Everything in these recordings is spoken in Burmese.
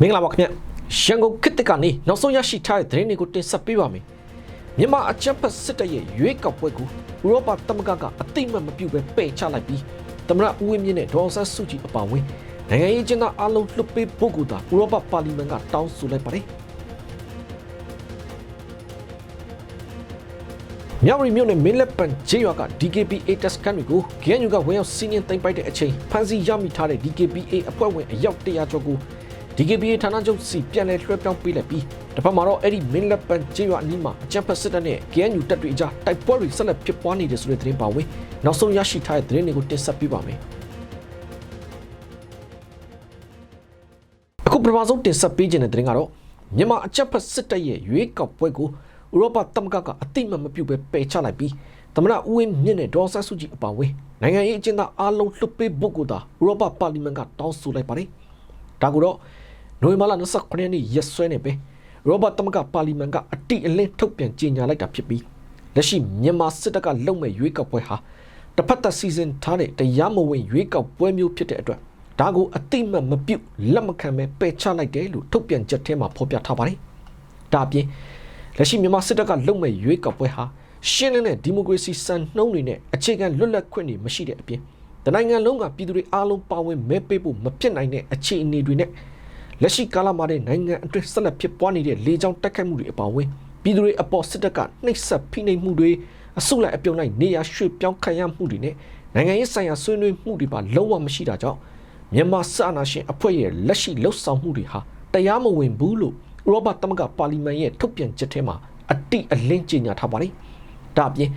မင်္ဂလာပါခင်ဗျရန်ကုန်ခေတ်သစ်ကနေနောက်ဆုံးရရှိထားတဲ့သတင်းတွေကိုတင်ဆက်ပေးပါမယ်မြန်မာအကြမ်းဖက်စစ်တပ်ရဲ့ရွေးကောက်ပွဲကိုဥရောပသမဂ္ဂကအတိအမှတ်မပြုဘဲပယ်ချလိုက်ပြီးသမရဦးဝင်းမြင့်နဲ့ဒေါ်ဆန်းစုကြည်အပါအဝင်နိုင်ငံရေးကျင်းသားအလုံးလွှတ်ပေးဖို့ကဥရောပပါလီမန်ကတောင်းဆိုလိုက်ပါတယ်မြောက်ရီမြို့နယ်မင်းလက်ပံဂျေရွာက DKPA တက်စကန်တွေကို GNU ကဝင်ရောက်စီးနင်းသိမ်းပိုက်တဲ့အချိန်ဖမ်းဆီးရမိထားတဲ့ DKPA အဖွဲ့ဝင်အယောက်100ကျော်ကို DKPA ဌာနချုပ်စီပြန်လည်လွှဲပြောင်းပေးလိုက်ပြီးတစ်ဖက်မှာတော့အဲ့ဒီမင်းလက်ပံဂျေရွာအနီးမှာအကြမ်းဖက်စစ်တပ်နဲ့ GNU တပ်တွေအကြားတိုက်ပွဲတွေဆက်လက်ဖြစ်ပွားနေတယ်ဆိုတဲ့သတင်းပါဝင်နောက်ဆုံးရရှိထားတဲ့သတင်းတွေကိုတင်ဆက်ပေးပါမယ်အခုပထမဆုံးတင်ဆက်ပေးခြင်းတဲ့သတင်းကတော့မြန်မာအကြမ်းဖက်စစ်တပ်ရဲ့ရွေးကောက်ပွဲကိုဥရောပသမဂ္ဂကအတိအမှတ်မပြုဘဲပယ်ချလိုက်ပြီးသမ္မတဦးဝင်းမြင့်နဲ့ဒေါ်ဆန်းစုကြည်အပါအဝင်နိုင်ငံရေးအကျဉ်းသားအားလုံးလွှတ်ပေးဖို့ကိုသာဥရောပပါလီမန်ကတောင်းဆိုလိုက်ပါတယ်ဒါကိုတော့ နိုဝင်ဘာလ29ရက်နေ့ရက်စွဲနဲ့ပဲဥရောပသမဂ္ဂပါလီမန်ကအတိအလင်းထုတ်ပြန်ကြေညာလိုက်တာဖြစ်ပြီးလက်ရှိမြန်မာစစ်တပ်ကလုံမဲ့ရွေးကောက်ပွဲဟာတစ်ဖက်သက်စီစဉ်ထားတဲ့တရားမဝင်ရွေးကောက်ပွဲမျိုးဖြစ်တဲ့အတွက်ဒါကိုအတိအမှတ်မပြုတ်လက်မခံပဲပယ်ချလိုက်တယ်လို့ထုတ်ပြန်ချက်ထဲမှာဖော်ပြထားပါတယ်ဒါအပြင်လက်ရှိမြန်မာစစ်တပ်ကလုံမဲ့ရွေးကောက်ပွဲဟာရှင်းလင်းတဲ့ဒီမိုကရေစီစံနှုန်းတွေနဲ့အခြေခံလွတ်လပ်ခွင့်တွေမရှိတဲ့အပြင်တနိုင်ငံလုံးကပြည်သူတွေအားလုံးပါဝင်မဲပေးဖို့မဖြစ်နိုင်တဲ့အခြေအနေတွေနဲ့ လက်ရှိကာလမှာတဲ့နိုင်ငံအတွင်းဆက်လက်ဖြစ်ပွားနေတဲ့လေကြောင်းတိုက်ခိုက်မှုတွေအပါအဝင်ပြည်သူတွေအပေါ်စစ်တပ်ကနှိပ်စက်ဖိနှိပ်မှုတွေအစုလိုက်အပြုံလိုက်နေရာရွှေ့ပြောင်းခံရမှုတွေနဲ့နိုင်ငံရေးဆိုင်ရာဆွေးနွေးမှုတွေပါလုံးဝမရှိတာကြောင့်မြန်မာစစ်အာဏာရှင်အဖွဲ့ရဲ့လက်ရှိလှုပ်ဆောင်မှုတွေဟာတရားမဝင်ဘူးလို့ဥရောပသမဂ္ဂပါလီမန်ရဲ့ထုတ်ပြန်ချက်ထဲမှာအတိအလင်းကြေညာထားပါတယ်။ဒါအပြင်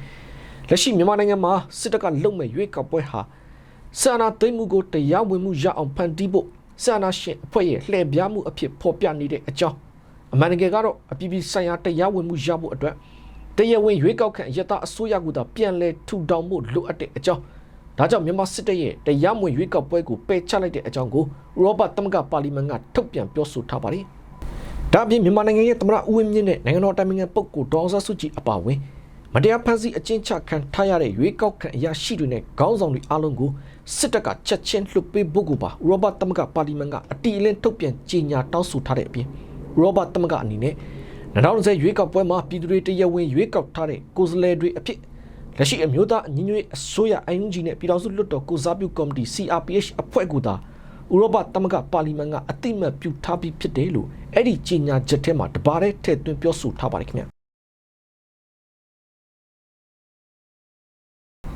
လက်ရှိမြန်မာနိုင်ငံမှာစစ်တပ်ကလုံမဲ့ရွေးကောက်ပွဲဟာစာနာသိမ်းမှုကိုတရားဝင်မှုရအောင်ဖန်တီးဖို့ စာနာရှင်အဖွဲ့ရဲ့လှည့်ပြားမှုအဖြစ်ဖော်ပြနေတဲ့အကြောင်းအမှန်တကယ်ကတော့အပြည်ပြည်ဆိုင်ရာတရားဝင်မှုရဖို့အတွက်တရားဝင်ရွေးကောက်ခံအရတာအစိုးရကသာပြန်လည်ထူထောင်မှုလိုအပ်တဲ့အကြောင်းဒါကြောင့်မြန်မာစစ်တပ်ရဲ့တရားဝင်ရွေးကောက်ပွဲကိုပယ်ချလိုက်တဲ့အကြောင်းကိုဥရောပသမဂ္ဂပါလီမန်ကထုတ်ပြန်ပြောဆိုထားပါတယ်။ဒါအပြင်မြန်မာနိုင်ငံရဲ့သမ္မတဦးဝင်းမြင့်နဲ့နိုင်ငံတော်တိုင်ပင်ခံပုဂ္ဂိုလ်ဒေါအောင်ဆန်းစုကြည်အပါအဝင်မတရားဖန်ဆီးအကျဉ်းချခံထားရတဲ့ရွေးကောက်ခံအရာရှိတွေနဲ့ခေါင်းဆောင်တွေအားလုံးကို စစ်တပ်ကချက်ချင်းလွှတ်ပေးဖို့ကိုပါဥရောပသမဂ္ဂပါလီမန်ကအတီအလင်းထုတ်ပြန်ကြေညာတောင်းဆိုထားတဲ့အပြင်ဥရောပသမဂ္ဂအနေနဲ့2020ရွေးကောက်ပွဲမှာပြည်သူတွေတရားဝင်ရွေးကောက်ထားတဲ့ကိုယ်စားလှယ်တွေအဖြစ်လက်ရှိအမျိုးသားအညီညွတ်ရေးအစိုးရ IUG နဲ့ပြည်ထောင်စုလွှတ်တော်ကိုစားပြုကော်မတီ CRPH အဖွဲ့ကသာဥရောပသမဂ္ဂပါလီမန်ကအတိမတ်ပြုထားပြီးဖြစ်တယ်လို့အဲ့ဒီကြေညာချက်ထဲမှာတပါးတည်းထည့်သွင်းပြောဆိုထားပါတယ်ခင်ဗျာ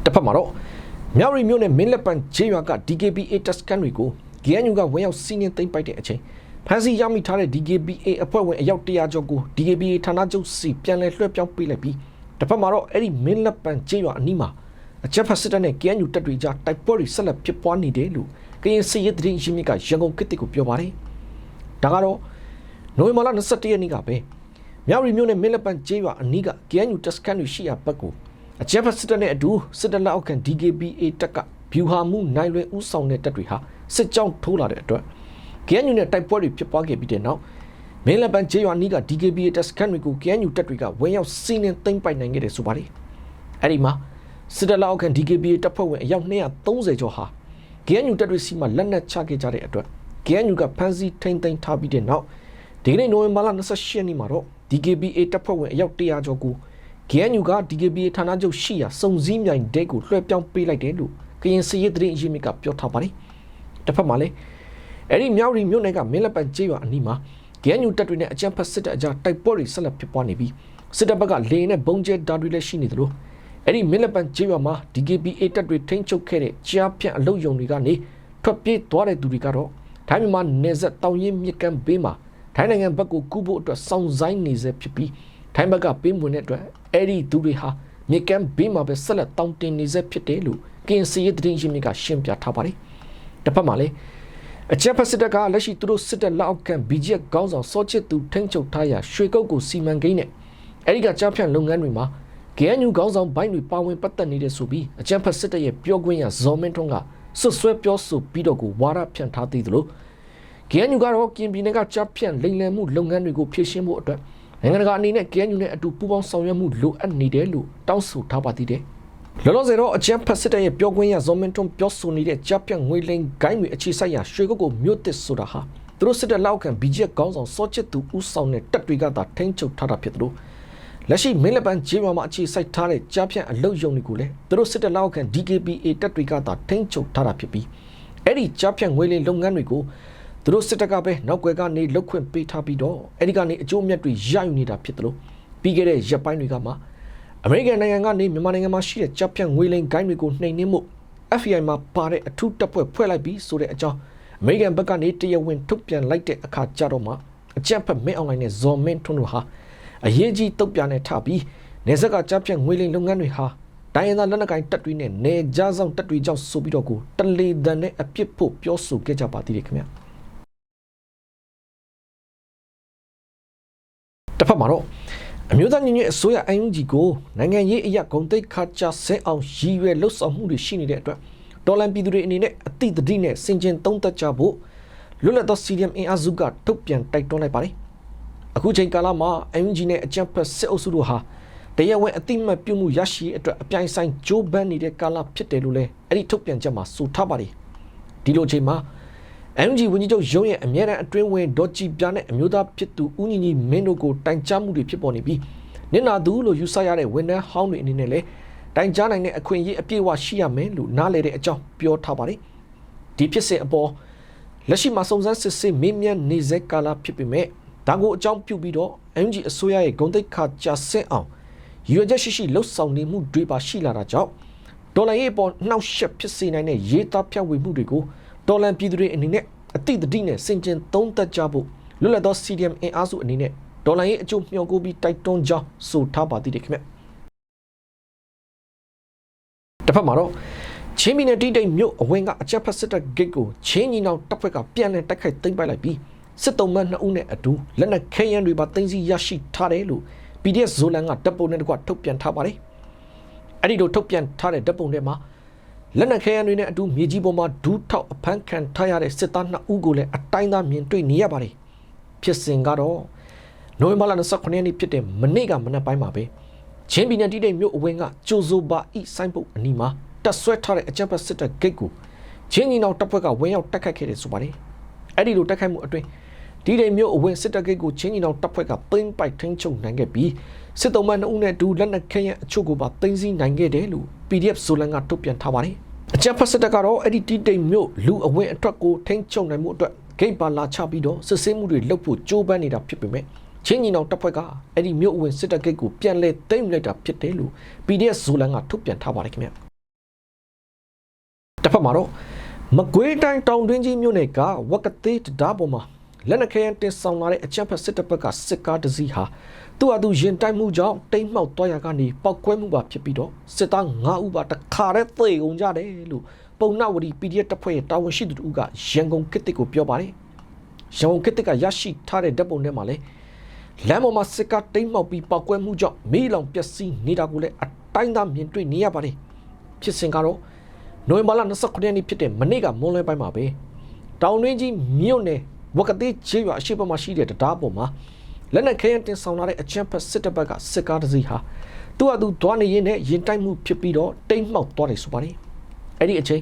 တစ်ဖက်မှာတော့ မြောက်ရီမြို့နယ်မင်းလက်ပံဂျေးရွာက DKBA တက်စကန်တွေကို GNU ကဝင်ရောက်စီးနင်းသိမ်းပိုက်တဲ့အချိန်ဖမ်းဆီးရမိထားတဲ့ DKBA အဖွဲ့ဝင်အယောက်100ကျော်ကို DKBA ဌာနချုပ်စီပြန်လည်လွှဲပြောင်းပေးလိုက်ပြီးတစ်ဖက်မှာတော့အဲ့ဒီမင်းလက်ပံဂျေးရွာအနီးမှာအကြမ်းဖက်စစ်တပ်နဲ့ GNU တပ်တွေကြားတိုက်ပွဲတွေဆက်လက်ဖြစ်ပွားနေတယ်လို့ကရင်စစ်ရေးသတင်းရင်းမြစ်ကရန်ကုန်ကစ်တစ်ကိုပြောပါတယ်ဒါကတော့နိုဝင်ဘာလ21ရက်နေ့ကပဲမြောက်ရီမြို့နယ်မင်းလက်ပံဂျေးရွာအနီးက GNU တက်စကန်တွေရှိရာဘက်ကို အကြမ်းဖက်စစ်တပ်နဲ့အတူစစ်တပ်လက်အောက်ခံ DKBA တပ်ကဗျူဟာမှုနိုင်လွယ်ဥဆောင်တဲ့တပ်တွေဟာစစ်ကြောင်းထိုးလာတဲ့အတွက် KNU နဲ့တိုက်ပွဲတွေဖြစ်ပွားခဲ့ပြီးတဲ့နောက်မင်းလက်ပံဂျေးရွာနီးက DKBA တပ်စခန်းတွေကို KNU တပ်တွေကဝင်ရောက်စီးနင်းသိမ်းပိုက်နိုင်ခဲ့တယ်ဆိုပါတယ်။အဲဒီမှာစစ်တပ်လက်အောက်ခံ DKBA တပ်ဖွဲ့ဝင်အယောက်230ကျော်ဟာ KNU တပ်တွေစီမှာလက်နက်ချခဲ့ကြတဲ့အတွက် KNU ကဖမ်းဆီးထိန်းသိမ်းထားပြီးတဲ့နောက်ဒီကနေ့နိုဝင်ဘာလ28ရက်နေ့မှာတော့ DKBA တပ်ဖွဲ့ဝင်အယောက်100ကျော်ကို KNU က DKBA ဌာနချုပ်ရှိရာစုံစည်းမြိုင်ဒဲကိုလွှဲပြောင်းပေးလိုက်တယ်လို့ကရင်စီရေးသတင်းအရင်းမြစ်ကပြောထားပါတယ်။တစ်ဖက်မှာလည်းအဲ့ဒီမြောက်ရီမြို့နယ်ကမင်းလက်ပံကျေးရွာအနီးမှာ KNU တပ်တွေနဲ့အကြမ်းဖက်စစ်တပ်အကြားတိုက်ပွဲတွေဆက်လက်ဖြစ်ပွားနေပြီးစစ်တပ်ဘက်ကလေနဲ့ဘုံကျဲဓာတ်တွေလည်းရှိနေသလိုအဲ့ဒီမင်းလက်ပံကျေးရွာမှာ DKBA တပ်တွေထိန်းချုပ်ခဲ့တဲ့ကြားဖြန့်အလုတ်ယုံတွေကနေထွက်ပြေးသွားတဲ့သူတွေကတော့ထိုင်းမြန်မာနယ်စပ်တောင်ရင်မြစ်ကမ်းဘေးမှာထိုင်းနိုင်ငံဘက်ကိုကူးဖို့အတွက်စောင့်ဆိုင်နေစေဖြစ်ပြီး ထိုင်းဘက်ကပေးမွေတဲ့အတွက်အဲ့ဒီသူတွေဟာမြေကမ်းဘေးမှာပဲဆက်လက်တောင်းတင်နေစေဖြစ်တယ်လို့ကင်စီရဲ့သတင်းရင်းမြစ်ကရှင်းပြထားပါတယ်။တစ်ဖက်မှာလည်းအချက်ဖက်စစ်တပ်ကလက်ရှိသူတို့စစ်တပ်လက်အောက်ခံ BGF ခေါင်းဆောင်စောချစ်သူထိန်းချုပ်ထားရာရွှေကုတ်ကိုစီမံကိန်းနဲ့အဲ့ဒီကကြားဖြန့်လုပ်ငန်းတွေမှာ KNU ခေါင်းဆောင်ဘိုင်းတွေပါဝင်ပတ်သက်နေတဲ့ဆိုပြီးအချက်ဖက်စစ်တပ်ရဲ့ပြောခွင့်ရဇော်မင်းထွန်းကဆွဆွဲပြောဆိုပြီးတော့ကိုဝါရဖြန့်ထားသေးသလို KNU ကတော့ကင်ပြည်နယ်ကကြားဖြန့်လိမ်လည်မှုလုပ်ငန်းတွေကိုဖြည့်ရှင်းဖို့အတွက် နိုင်ငံတကာအနေနဲ့ KNU နဲ့အတူပူးပေါင်းဆောင်ရွက်မှုလိုအပ်နေတယ်လို့တောင်းဆိုထားပါသေးတယ်။လောလောဆယ်တော့အကြမ်းဖက်စစ်တပ်ရဲ့ပြောခွင့်ရဇော်မင်းထွန်းပြောဆိုနေတဲ့ကြားပြတ်ငွေလိမ်ဂိုင်းတွေအခြေစိုက်ရာရွှေကုတ်ကိုမြို့တစ်ဆိုတာဟာသူသူတို့စစ်တပ်လောက်ခံ BGF ခေါင်းဆောင်စောချစ်သူဦးဆောင်တဲ့တပ်တွေကသာထိန်းချုပ်ထားတာဖြစ်သလိုလက်ရှိမင်းလက်ပန်းဂျေမာမှာအခြေစိုက်ထားတဲ့ကြားဖြန့်အလုတ်ယုံတွေကိုလည်းသူတို့စစ်တပ်လောက်ခံ DKPA တပ်တွေကသာထိန်းချုပ်ထားတာဖြစ်ပြီးအဲ့ဒီကြားဖြန့်ငွေလင်းလုပ်ငန်းတွေကို သူတို့စစ်တပ်ကပဲနောက်ွယ်ကနေလုတ်ခွင့်ပေးထားပြီးတော့အဲ့ဒီကနေအကျိုးအမြတ်တွေရယူနေတာဖြစ်သလိုပြီးခဲ့တဲ့ရက်ပိုင်းတွေကမှအမေရိကန်နိုင်ငံကနေမြန်မာနိုင်ငံမှာရှိတဲ့ကြားဖြန့်ငွေလင်းဂိုင်းတွေကိုနှိမ်နင်းမှု FBI မှာပါတဲ့အထူးတပ်ဖွဲ့ဖွဲ့လိုက်ပြီးဆိုတဲ့အကြောင်းအမေရိကန်ဘက်ကနေတရားဝင်ထုတ်ပြန်လိုက်တဲ့အခါကြတော့မှအကြံဖက်မင်းအွန်လိုင်းနဲ့ဇော်မင်းထွန်းတို့ဟာအရေးကြီးတုတ်ပြန်နဲ့ထပြီးနေဆက်ကကြားဖြတ်ငွေလိမ်လုပ်ငန်းတွေဟာတိုင်းရင်းသားလက်နက်ကိုင်တပ်တွေနဲ့နေကြားဆောင်တပ်တွေကြောင့်ဆိုပြီးတော့ကိုတလေတန်နဲ့အပြစ်ဖို့ပြောဆိုခဲ့ကြပါသေးတယ်ခင်ဗျ တစ်ဖက်မှာတော့အမျိုးသားညီညွတ်အစိုးရအန်ဂျီကိုနိုင်ငံရေးအရာဂုံတိတ်ခါချဆဲအောင်ရည်ရွယ်လှုပ်ဆောင်မှုတွေရှိနေတဲ့အတွက်ဒေါ်လန်ပြည်သူတွေအနေနဲ့အတိတ်တတိနဲ့စင်ကျင်သုံးသက်ကြဖို့လွတ်လပ်သောစီရီယမ်အင်အားစုကထုတ်ပြန်တိုက်တွန်းလိုက်ပါတယ်။အခုချိန်ကာလမှာအန်ဂျီနဲ့အကြံဖက်စစ်အုပ်စုတို့ဟာတရားဝင်အတိမတ်ပြုမှုရရှိအတွက်အပြိုင်ဆိုင်ဂျိုးပန်းနေတဲ့ကာလဖြစ်တယ်လို့လည်းအဲ့ဒီထုတ်ပြန်ချက်မှာဆိုထားပါတယ်။ဒီလိုချိန်မှာ MG ဝန်ကြီးချုပ်ရုံးရဲ့အမြဲတမ်းအတွင်းဝင်ဒေါ်ကြည်ပြနဲ့အမျိုးသားဖြစ်သူဦးညီညီမင်းတို့ကိုတိုင်ကြားမှုတွေဖြစ်ပေါ်နေပြီးနင်နာသူလို့ယူဆရတဲ့ဝန်ထမ်းဟောင်းတွေအနေနဲ့လည်းတိုင်ကြားနိုင်တဲ့အခွင့်အရေးအပြည့်အဝရှိရမယ်လို့နားလည်တဲ့အကြောင်းပြောထားပါတယ်ဒီဖြစ်စဉ်အပေါ်လက်ရှိမှာစုံစမ်းစစ်ဆေးမင်းမြန်နေစေကာလဖြစ်ပေမဲ့ဒါကိုအကြောင်းပြုပြီးတော့ MG အစိုးရရဲ့ဂုံတိတ်ခါကြာဆင်းအောင်ရွေချက်ရှိရှိလှုပ်ဆောင်နေမှုတွေပါရှိလာတာကြောင့်ဒေါ်လာရေးပေါ်နှောက်ယှက်ဖြစ်စေနိုင်တဲ့ရေးသားဖြန့်ဝေမှုတွေကို ဒေါ်လာပြည်သူတွေအနေနဲ့အတိတ်တတိနဲ့စင်ကျင်သုံးသက်ကြဖို့လွတ်လပ်သော CDM အင်အားစုအနေနဲ့ဒေါ်လာရေးအကျိုးမျှော်ကိုပြီးတိုက်တွန်းကြောင်းဆိုထားပါသေးတယ်ခင်ဗျတစ်ဖက်မှာတော့ချင်းမီနယ်တိတိတ်မြို့အဝင်ကအကြက်ဖက်စစ်တပ်ဂိတ်ကိုချင်းညီနောင်တပ်ဖွဲ့ကပြန်လည်တိုက်ခိုက်သိမ်းပိုက်လိုက်ပြီးစစ်တုံးမနှစ်ဦးနဲ့အတူလက်နက်ခဲယမ်းတွေပါသိမ်းဆည်းရရှိထားတယ်လို့ PDF ဇိုလန်ကတပ်ပုံနဲ့တကွထုတ်ပြန်ထားပါတယ်အဲ့ဒီလိုထုတ်ပြန်ထားတဲ့တပ်ပုံထဲမှာ လက်နက်ခဲယမ်းတွေနဲ့အတူမြေကြီးပေါ်မှာဒူးထောက်အဖမ်းခံထားရတဲ့စစ်သားနှစ်ဦးကိုလည်းအတိုင်းသားမြင်တွေ့နေရပါတယ်ဖြစ်စဉ်ကတော့နိုဝင်ဘာလ29ရက်နေ့ဖြစ်တဲ့မနေ့ကမနက်ပိုင်းမှာပဲချင်းပြည်နယ်တိတိတ်မြို့အဝင်းကကျိုဇိုဘာဤဆိုင်းပုတ်အနီးမှာတက်ဆွဲထားတဲ့အကြမ်းဖက်စစ်တပ်ဂိတ်ကိုချင်းညီနောင်တပ်ဖွဲ့ကဝင်ရောက်တိုက်ခတ်ခဲ့တယ်ဆိုပါတယ်အဲ့ဒီလိုတိုက်ခိုက်မှုအတွင်း ဒီတိတ်မြို့အဝင်းစစ်တပ်ဂိတ်ကိုချင်းညီနောင်တပ်ဖွဲ့ကပိန်းပိုက်ထိန်းချုပ်နိုင်ခဲ့ပြီးစစ်တုံးမနှစ်ဦးနဲ့ဒူလက်နက်ခဲယမ်းအချို့ကိုပါသိမ်းဆည်းနိုင်ခဲ့တယ်လို့ PDF ဆိုလန်ကထုတ်ပြန်ထားပါတယ်အကြမ်းဖက်စစ်တပ်ကတော့အဲ့ဒီတိတိတ်မြို့လူအဝင်းအထွက်ကိုထိန်းချုပ်နိုင်မှုအတွက်ဂိတ်ပါလာချပြီးတော့စစ်ဆေးမှုတွေလုပ်ဖို့ကြိုးပမ်းနေတာဖြစ်ပေမဲ့ချင်းညီနောင်တပ်ဖွဲ့ကအဲ့ဒီမြို့အဝင်စစ်တပ်ဂိတ်ကိုပြန်လဲသိမ်းလိုက်တာဖြစ်တယ်လို့ PDF ဇိုလန်ကထုတ်ပြန်ထားပါတယ်ခင်ဗျတစ်ဖက်မှာတော့မကွေးတိုင်းတောင်တွင်းကြီးမြို့နယ်ကဝက်ကသေးတံပေါ်မှာ လက်နက်ခဲယမ်းတင်ဆောင်လာတဲ့အကြမ်းဖက်စစ်တပ်ဘက်ကစစ်ကားတစ်စီးဟာသူ့အတူရင်တိုက်မှုကြောင့်တိမ်မှောက်သွားရကနေပောက်ကွဲမှုပါဖြစ်ပြီးတော့စစ်သား9ဦးပါတခါတည်းသေကုန်ကြတယ်လို့ပုံနာဝတီ PDF တပ်ဖွဲ့ရဲ့တာဝန်ရှိသူတို့ကရန်ကုန်ကစ်တစ်ကိုပြောပါတယ်ရန်ကုန်ကစ်တစ်ကရရှိထားတဲ့ဓာတ်ပုံထဲမှာလည်းလမ်းပေါ်မှာစစ်ကားတိမ်မှောက်ပြီးပောက်ကွဲမှုကြောင့်မီးလောင်ပျက်စီးနေတာကိုလည်းအတိုင်းသားမြင်တွေ့နေရပါတယ်ဖြစ်စဉ်ကတော့နိုဝင်ဘာလ29ရက်နေ့ဖြစ်တဲ့မနေ့ကမွန်းလွဲပိုင်းမှာပဲတောင်တွင်းကြီးမြို့နယ် ဝက်ကတိချေးရွာအရှိတ်ဘက်မှာရှိတဲ့တရားပေါ်မှာလက်နက်ခဲယမ်းတင်ဆောင်လာတဲ့အချမ်းဖက်စစ်တပ်ဘက်ကစစ်ကားတစ်စီးဟာသူ့အတူဒွားနေရင်နဲ့ရင်တိုက်မှုဖြစ်ပြီးတော့တိမ်မှောက်သွားတယ်ဆိုပါတယ်အဲ့ဒီအချိန်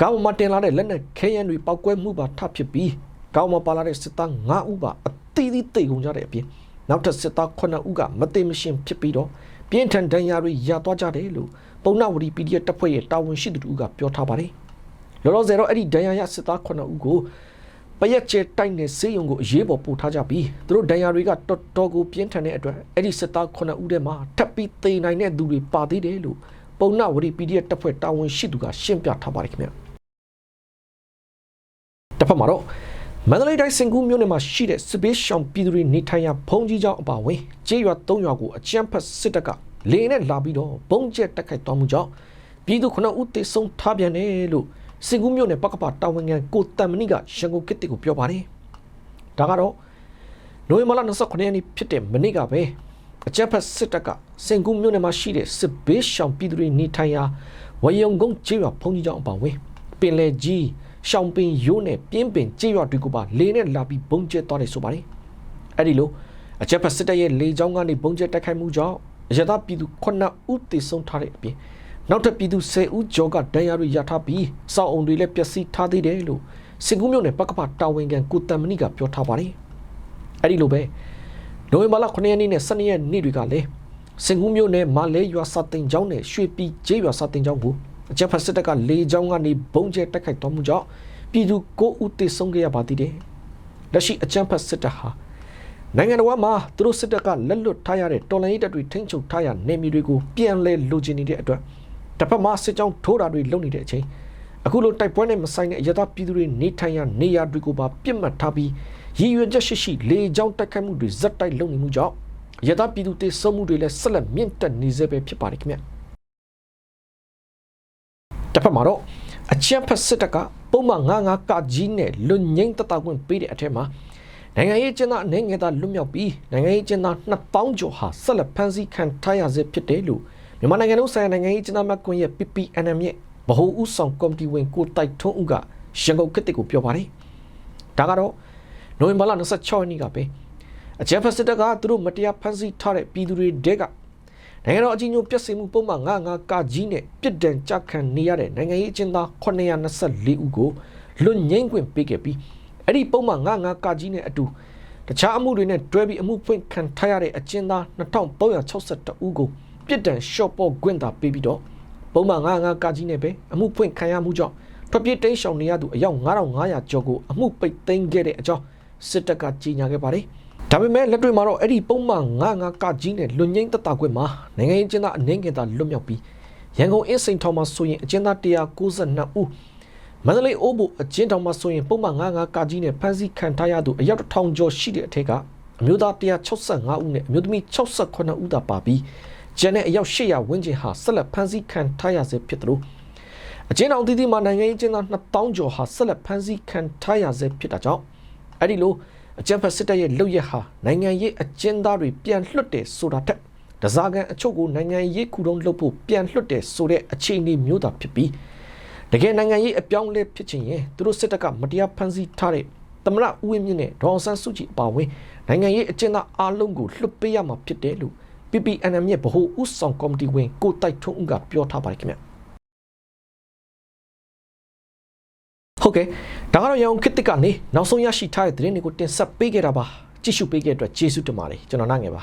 ကောင်းမတင်လာတဲ့လက်နက်ခဲယမ်းတွေပောက်ကွဲမှုပါထဖြစ်ပြီးကောင်းမပါလာတဲ့စစ်သား9ဦးပါအသီးသီးတိတ်ကုန်ကြတဲ့အပြင်နောက်ထပ်စစ်သား9ဦးကမသိမရှင်းဖြစ်ပြီးတော့ပြင်းထန်ဒဏ်ရာတွေရသွားကြတယ်လို့ပုံနာဝတီ PDF တပ်ဖွဲ့ရဲ့တာဝန်ရှိသူတို့ကပြောထားပါတယ်လောလောဆယ်တော့အဲ့ဒီဒဏ်ရာရစစ်သား9ဦးကို ပရက်ကျဲတိုက်နေစေယုံကိုအရေးပေါ်ပို့ထားကြပြီးသူတို့ဒဏ်ရာတွေကတော်တော်ကိုပြင်းထန်တဲ့အတွက်အဲ့ဒီစစ်သား9ဦးထဲမှာထပ်ပြီးသေနိုင်တဲ့သူတွေပါသေးတယ်လို့ပုံနာဝတီ PDF တပ်ဖွဲ့တာဝန်ရှိသူကရှင်းပြထားပါတယ်ခင်ဗျတစ်ဖက်မှာတော့မန္တလေးတိုင်းစင်ကူးမြို့နယ်မှာရှိတဲ့စစ်ဘေးရှောင်ပြည်သူတွေနေထိုင်ရာဘုံကြီးကျောင်းအပါအဝင်ကျေးရွာ၃ရွာကိုအကြမ်းဖက်စစ်တပ်ကလေနဲ့လာပြီးတော့ဘုံကျက်တက်ခိုက်သွားမှုကြောင့်ပြည်သူ9ဦးသေဆုံးထားပြန်တယ်လို့ စင်ကူးမြို့နယ်ပကပတာဝန်ခံကိုတမ်မဏိကရန်ကုန်ကစ်တစ်ကိုပြောပါတယ်။ဒါကတော့နိုဝင်ဘာလ29ရက်နေ့ဖြစ်တဲ့မနေ့ကပဲအကြမ်းဖက်စစ်တပ်ကစင်ကူးမြို့နယ်မှာရှိတဲ့စစ်ဘေးရှောင်ပြည်သူတွေနေထိုင်ရာဝယုံကုန်းကျေးရွာဘုံကြီးကျောင်းအပါအဝင်ပင်လယ်ကြီးရှောင်းပင်ရိုးနဲ့ပြင်းပင်ကြေးရွာတွေကိုပါလေနဲ့လာပြီးဘုံကျဲသွားတယ်ဆိုပါတယ်။အဲ့ဒီလိုအချက်ဖက်စစ်တပ်ရဲ့လေကြောင်းကနေဘုံကျဲတိုက်ခိုက်မှုကြောင့်အရသာပြည်သူ9ဦးသေဆုံးထားတဲ့အပြင် နောက်ထပ်ပြည်သူ10ဦးကျော်ကဒဏ်ရာတွေရထားပြီးစောက်အုံတွေလည်းပျက်စီးထားသေးတယ်လို့စင်ကူးမြို့နယ်ပကပတာဝန်ခံကိုတမ်မဏိကပြောထားပါတယ်အဲ့ဒီလိုပဲနိုဝင်ဘာလ9ရက်နေ့နဲ့12ရက်နေ့တွေကလည်းစင်ကူးမြို့နယ်မာလဲရွာစာတင်ကျောင်းနဲ့ရွှေပြည်ကျေးရွာစာတင်ကျောင်းကိုအကြမ်းဖက်စစ်တပ်ကလေကြောင်းကနေဘုံကျဲတိုက်ခိုက်တော်မူကြောင်းပြည်သူ9ဦးသေဆုံးခဲ့ရပါသေးတယ်လက်ရှိအကြမ်းဖက်စစ်တပ်ဟာနိုင်ငံတော်မှာသူတို့စစ်တပ်ကလက်လွတ်ထားရတဲ့တော်လှန်ရေးတပ်တွေထိန်းချုပ်ထားရနေမြေတွေကိုပြန်လဲလိုချင်နေတဲ့အတွက် တစ်ဖက်မှာစစ်ကြောင်းထိုးတာတွေလုပ်နေတဲ့အချိန်အခုလိုတိုက်ပွဲနဲ့မဆိုင်တဲ့အရသာပြည်သူတွေနေထိုင်ရနေရာတွေကိုပါပြစ်မှတ်ထားပြီးရည်ရွယ်ချက်ရှိရှိလေကြောင်းတိုက်ခိုက်မှုတွေဇက်တိုက်လုပ်နေမှုကြောင့်အရသာပြည်သူတေဆုံးမှုတွေလည်းဆက်လက်မြင့်တက်နေစေပဲဖြစ်ပါတယ်ခင်ဗျတစ်ဖက်မှာတော့အချမ်းဖက်စစ်တပ်ကပုံမှန်99ကကြီးနဲ့လွန်ငိမ့်တတခွင့်ပေးတဲ့အထက်မှာနိုင်ငံရေးကျင်းသားအနေငယ်သားလွတ်မြောက်ပြီးနိုင်ငံရေးကျင်းသား2000ကျော်ဟာဆက်လက်ဖမ်းဆီးခံထားရဆဲဖြစ်တယ်လို့ မြန်မာနိုင်ငံလုံးဆိုင်ရာနိုင်ငံရေးကျင်းသားများကွန်ရက် PPNM ရဲ့ဗဟိုဥဆောင်ကော်မတီဝင်ကိုတိုက်ထွန်းဦးကရန်ကုန်ခေတ်ကိုပြောပါတယ်။ဒါကတော့နိုဝင်ဘာလ26ရက်နေ့ကပဲအကြမ်းဖက်စစ်တပ်ကသူတို့မတရားဖမ်းဆီးထားတဲ့ပြည်သူတွေတဲကနိုင်ငံတော်အကြီးအကျယ်ပြည့်စုံမှုပုံမှန်99ကကြီးနဲ့ပြစ်ဒဏ်ကြခံနေရတဲ့နိုင်ငံရေးအကျဉ်းသား924ဦးကိုလွတ်ငြိမ်းခွင့်ပေးခဲ့ပြီးအဲ့ဒီပုံမှန်99ကကြီးနဲ့အတူတခြားအမှုတွေနဲ့တွဲပြီးအမှုဖွင့်ခံထားရတဲ့အကျဉ်းသား2362ဦးကို ပြစ်ဒဏ်လျှော့ပေါ့ခွင့်သာပေးပြီးတော့ပုံမှန်99ကကြီးနဲ့ပဲအမှုဖွင့်ခံရမှုကြောင့်ထွက်ပြေးတိမ်းရှောင်နေရသူအယောက်9500ကျော်ကိုအမှုပိတ်သိမ်းခဲ့တဲ့အကြောင်းစစ်တပ်ကကြေညာခဲ့ပါတယ်။ဒါပေမဲ့လက်တွေ့မှာတော့အဲ့ဒီပုံမှန်99ကကြီးနဲ့လွန်ငင်းတက်တာခွင့်မှာနိုင်ငံရေးကျင်းသားအနေငယ်သာလွတ်မြောက်ပြီးရန်ကုန်အင်းစိန်ထောင်မှာဆိုရင်အကျဉ်းသား192ဦးမန္တလေးအိုးဘူအကျဉ်းထောင်မှာဆိုရင်ပုံမှန်99ကကြီးနဲ့ဖမ်းဆီးခံထားရသူအယောက်1000ကျော်ရှိတဲ့အထက်ကအမျိုးသား165ဦးနဲ့အမျိုးသမီး68ဦးသာပါပြီး ကျန်တဲ့အယောက်800ဝန်းကျင်ဟာဆက်လက်ဖမ်းဆီးခံထားရဆဲဖြစ်တယ်လို့အကျဉ်းတော်တည်တည်မှာနိုင်ငံရေးကျင်းသား2000ကျော်ဟာဆက်လက်ဖမ်းဆီးခံထားရဆဲဖြစ်တာကြောင့်အဲ့ဒီလိုအကြံဖက်စစ်တပ်ရဲ့လုပ်ရက်ဟာနိုင်ငံရေးအကျဉ်းသားတွေပြန်လွှတ်တယ်ဆိုတာထက်တစားကန်အချုပ်ကိုနိုင်ငံရေးခုတုံးလုပ်ဖို့ပြန်လွှတ်တယ်ဆိုတဲ့အခြေအနေမျိုးသာဖြစ်ပြီးတကယ်နိုင်ငံရေးအပြောင်းအလဲဖြစ်ချင်ရင်သူတို့စစ်တပ်ကမတရားဖမ်းဆီးထားတဲ့သမရဦးဝင်းမြင့်နဲ့ဒေါအောင်ဆန်းစုကြည်အပါအဝင်နိုင်ငံရေးအကျဉ်းသားအားလုံးကိုလွှတ်ပေးရမှာဖြစ်တယ်လို့ PPNM ရဲ့ဗဟိုဥဆောင်ကော်မတီဝင်ကိုတိုက်ထွန်းဦးကပြောထားပါတယ်ခင်ဗျဟုတ်ကဲ့ဒါကတော့ရအောင်ခစ်တစ်ကနေနောက်ဆုံးရရှိထားတဲ့သတင်းတွေကိုတင်ဆက်ပေးခဲ့တာပါကြည့်ရှုပေးခဲ့တဲ့အတွက်ကျေးဇူးတင်ပါတယ်ကျွန်တော်နိုင်ငယ်ပါ